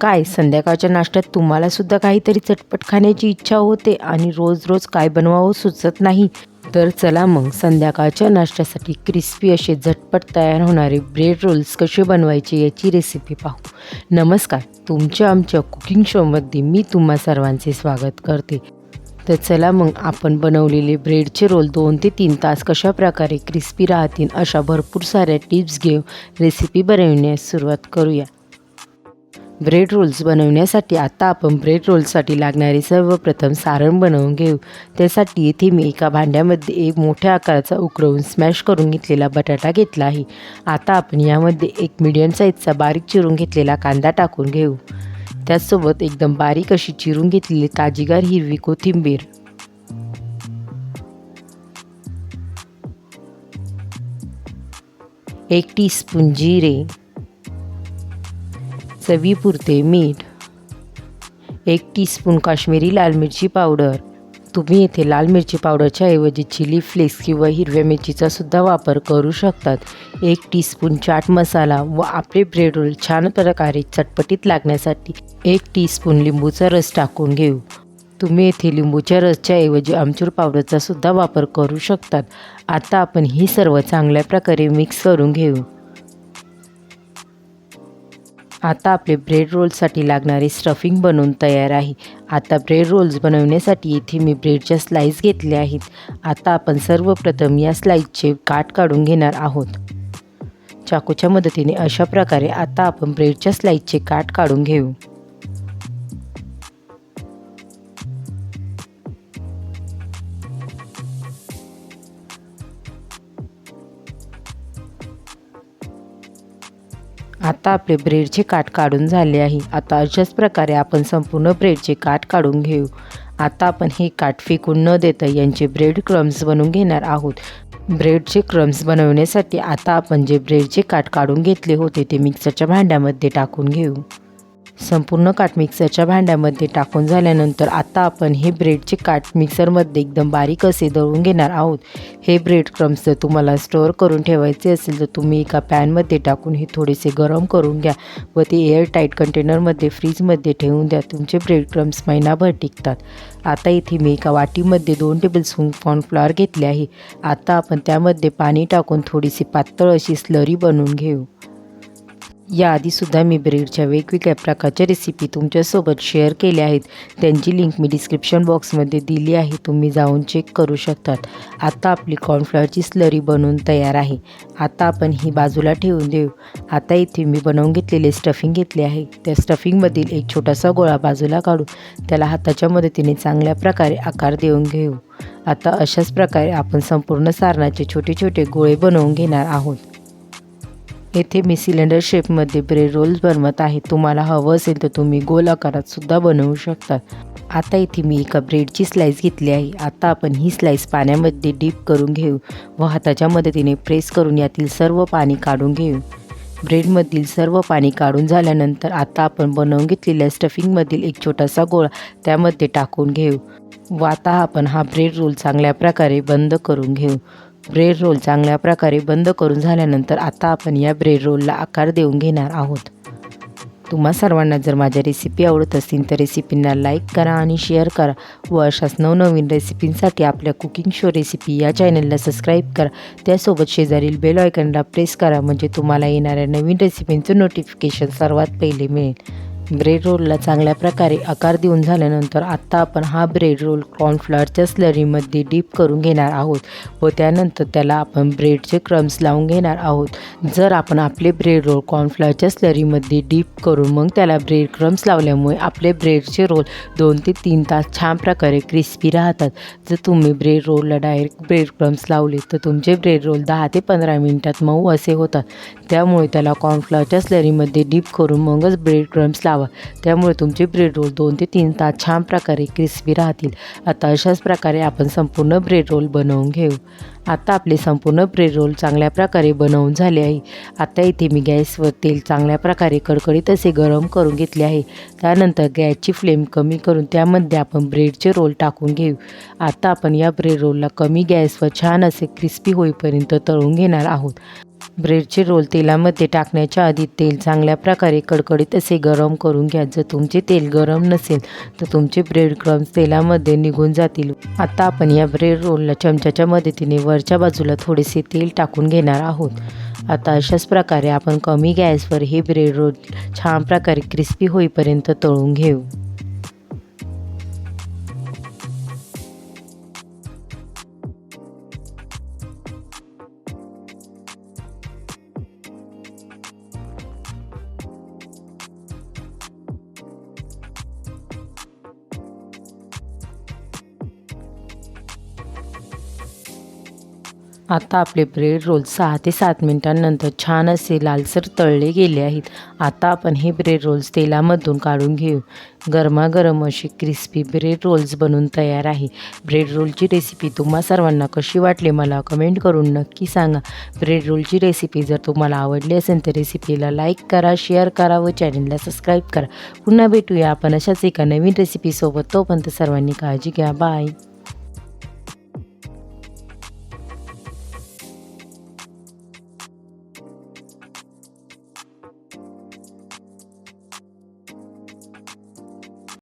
काय संध्याकाळच्या नाश्त्यात तुम्हालासुद्धा काहीतरी चटपट खाण्याची इच्छा होते आणि रोज रोज काय बनवावं सुचत नाही. तर चला मग संध्याकाळच्या नाश्त्यासाठी क्रिस्पी असे झटपट तयार होणारे ब्रेड रोल्स कसे बनवायचे याची रेसिपी पाहू. नमस्कार तुमच्या आमच्या कुकिंग शोमध्ये मी तुम्हा सर्वांचे स्वागत करते. तर चला मग आपण बनवलेले ब्रेडचे रोल दोन ते तीन तास कशा प्रकारे क्रिस्पी राहतील अशा भरपूर साऱ्या टिप्स घेऊन रेसिपी बनवण्यास सुरुवात करूया. ब्रेड रोल्स बनवण्यासाठी आता आपण ब्रेड रोल्ससाठी लागणारे सर्वप्रथम सारण बनवून घेऊ. त्यासाठी येथे मी एका भांड्यामध्ये एक मोठ्या आकाराचा उकळवून स्मॅश करून घेतलेला बटाटा घेतला आहे. आता आपण यामध्ये एक मीडियम साईजचा बारीक चिरून घेतलेला कांदा टाकून घेऊ. त्याचसोबत एकदम बारीक अशी चिरून घेतलेली ताजीगार हिरवी कोथिंबीर. एक टीस्पून जिरे. चवीपुरते मीठ एक टीस्पून काश्मीरी लाल मिरची पावडर तुम्ही येथे लाल मिरची पावडरच्या ऐवजी चिली फ्लेक्स किंवा हिरव्या मिरचीचा सुद्धा वापर करू शकतात. एक टीस्पून चाट मसाला व आपले ब्रेड रोल छान प्रकारे चटपटीत लागण्यासाठी एक टीस्पून लिंबूचा रस टाकून घेऊ. तुम्ही येथे लिंबूच्या रसच्या ऐवजी आमचूर पावडरचा सुद्धा वापर करू शकतात. आता आपण ही सर्व चांगल्या प्रकारे मिक्स करून घेऊ. आता आपले ब्रेड रोल्ससाठी लागणारे स्टफिंग बनवून तयार आहे. आता ब्रेड रोल्स बनवण्यासाठी इथे मी ब्रेडच्या स्लाईस घेतल्या आहेत. आता आपण सर्वप्रथम या स्लाईसचे काट काढून घेणार आहोत. चाकूच्या मदतीने अशा प्रकारे आता आपण ब्रेडच्या स्लाईसचे काट काढून घेऊ. आता आपले ब्रेडचे काठ काढून झाले आहे. आता अशाच प्रकारे आपण संपूर्ण ब्रेडचे काठ काढून घेऊ. आता आपण हे काठ फेकून न देता यांचे ब्रेड क्रम्स बनवून घेणार आहोत. ब्रेडचे क्रम्स बनवण्यासाठी आता आपण जे ब्रेडचे काठ काढून घेतले होते ते मिक्सरच्या भांड्यामध्ये टाकून घेऊ. संपूर्ण काठ मिक्सरच्या भांड्यामध्ये टाकून झाल्यानंतर आता आपण हे ब्रेडचे काठ मिक्सरमध्ये एकदम बारीक असे दळून घेणार आहोत. हे ब्रेड क्रम्स जर तुम्हाला स्टोअर करून ठेवायचे असेल तर तुम्ही एका पॅनमध्ये टाकून हे थोडेसे गरम करून घ्या व ते एअरटाईट कंटेनरमध्ये फ्रीजमध्ये ठेवून द्या. तुमचे ब्रेड क्रम्स महिनाभर टिकतात. आता इथे मी एका वाटीमध्ये दोन टेबल स्पून कॉर्नफ्लॉवर घेतले आहे. आता आपण त्यामध्ये पाणी टाकून थोडीशी पातळ अशी स्लरी बनवून घेऊ. याआधीसुद्धा मी ब्रेडच्या वेगवेगळ्या प्रकारच्या रेसिपी तुमच्यासोबत शेअर केल्या आहेत. त्यांची लिंक मी डिस्क्रिप्शन बॉक्समध्ये दिली आहे. तुम्ही जाऊन चेक करू शकतात. आता आपली कॉर्नफ्लॉवरची स्लरी बनवून तयार आहे. आता आपण ही बाजूला ठेवून देऊ. आता इथे मी बनवून घेतलेले स्टफिंग घेतले आहे. त्या स्टफिंगमधील एक छोटासा गोळा बाजूला काढून त्याला हाताच्या मदतीने चांगल्या प्रकारे आकार देऊन घेऊ. आता अशाच प्रकारे आपण संपूर्ण सारणाचे छोटे छोटे गोळे बनवून घेणार आहोत. येथे मी सिलेंडर शेपमध्ये ब्रेड रोल्स बनवत आहे. तुम्हाला हवं असेल तर तुम्ही गोल आकारात सुद्धा बनवू शकतात. आता इथे मी एका ब्रेडची स्लाईस घेतली आहे. आता आपण ही स्लाईस पाण्यामध्ये डीप करून घेऊ व हाताच्या मदतीने प्रेस करून यातील सर्व पाणी काढून घेऊ. ब्रेडमधील सर्व पाणी काढून झाल्यानंतर आता आपण बनवून घेतलेल्या स्टफिंगमधील एक छोटासा गोळा त्यामध्ये टाकून घेऊ. व आता आपण हा ब्रेड रोल चांगल्या प्रकारे बंद करून घेऊ. ब्रेड रोल चांगल्या प्रकारे बंद करून झाल्यानंतर आता आपण या ब्रेड रोलला आकार देऊन घेणार आहोत. तुम्हा सर्वांना जर माझ्या रेसिपी आवडत असतील तर रेसिपींना लाईक करा आणि शेअर करा व अशाच नवनवीन रेसिपींसाठी आपल्या कुकिंग शो रेसिपी या चॅनलला सबस्क्राईब करा. त्यासोबत शेजारील बेल आयकनला प्रेस करा म्हणजे तुम्हाला येणाऱ्या नवीन रेसिपींचं नोटिफिकेशन सर्वात पहिले मिळेल. ब्रेड रोलला चांगल्या प्रकारे आकार देऊन झाल्यानंतर आत्ता आपण हा ब्रेड रोल कॉर्नफ्लॉवरच्या स्लरीमध्ये डीप करून घेणार आहोत व त्यानंतर त्याला आपण ब्रेडचे क्रम्स लावून घेणार आहोत. जर आपण आपले ब्रेड रोल कॉर्नफ्लॉवरच्या स्लरीमध्ये डीप करून मग त्याला ब्रेड क्रम्स लावल्यामुळे आपले ब्रेडचे रोल दोन ते तीन तास छान प्रकारे क्रिस्पी राहतात. जर तुम्ही ब्रेड रोलला डायरेक्ट ब्रेड क्रम्स लावले तर तुमचे ब्रेड रोल दहा ते पंधरा मिनटात मऊ असे होतात. त्यामुळे त्याला कॉर्नफ्लॉवरच्या स्लरीमध्ये डीप करून मगच ब्रेड क्रम्स लावा. त्यामुळे तुमचे ब्रेड रोल दोन ते तीन तास छान प्रकारे क्रिस्पी राहतील. आता अशाच प्रकारे आपण संपूर्ण ब्रेड रोल बनवून घेऊ. आता आपले संपूर्ण ब्रेड रोल चांगल्या प्रकारे बनवून झाले आहे. आता इथे मी गॅसवर तेल चांगल्या प्रकारे कडकडीत असे गरम करून घेतले आहे. त्यानंतर गॅसची फ्लेम कमी करून त्यामध्ये आपण ब्रेडचे रोल टाकून घेऊ. आता आपण या ब्रेड रोलला कमी गॅसवर छान असे क्रिस्पी होईपर्यंत तळून घेणार आहोत. ब्रेडचे रोल तेलामध्ये टाकण्याच्या आधी तेल चांगल्या प्रकारे कडकडीत असे गरम करून घ्या. जर तुमचे तेल गरम नसेल तर तुमचे ब्रेड क्रम्स तेलामध्ये निघून जातील. आता आपण या ब्रेड रोलला चमच्याच्या मदतीने वरच्या बाजूला थोडेसे तेल टाकून घेणार आहोत. आता अशाच प्रकारे आपण कमी गॅसवर हे ब्रेड रोल छान प्रकारे क्रिस्पी होईपर्यंत तळून घेऊ. आता आपले ब्रेड रोल सहा ते सात मिनिटांनंतर छान असे लालसर तळले गेले आहेत. आता आपण हे ब्रेड रोल्स तेलामधून काढून घेऊ. गरमागरम अशी क्रिस्पी ब्रेड रोल्स बनून तयार आहे. ब्रेड रोलची रेसिपी तुम्हा सर्वांना कशी वाटली मला कमेंट करून नक्की सांगा. ब्रेड रोलची रेसिपी जर तुम्हाला आवडली असेल तर रेसिपीला लाईक करा शेअर करा व चॅनलला सबस्क्राईब करा. पुन्हा भेटूया आपण अशाच एका नवीन रेसिपीसोबत तोपर्यंत सर्वांनी काळजी घ्या. बाय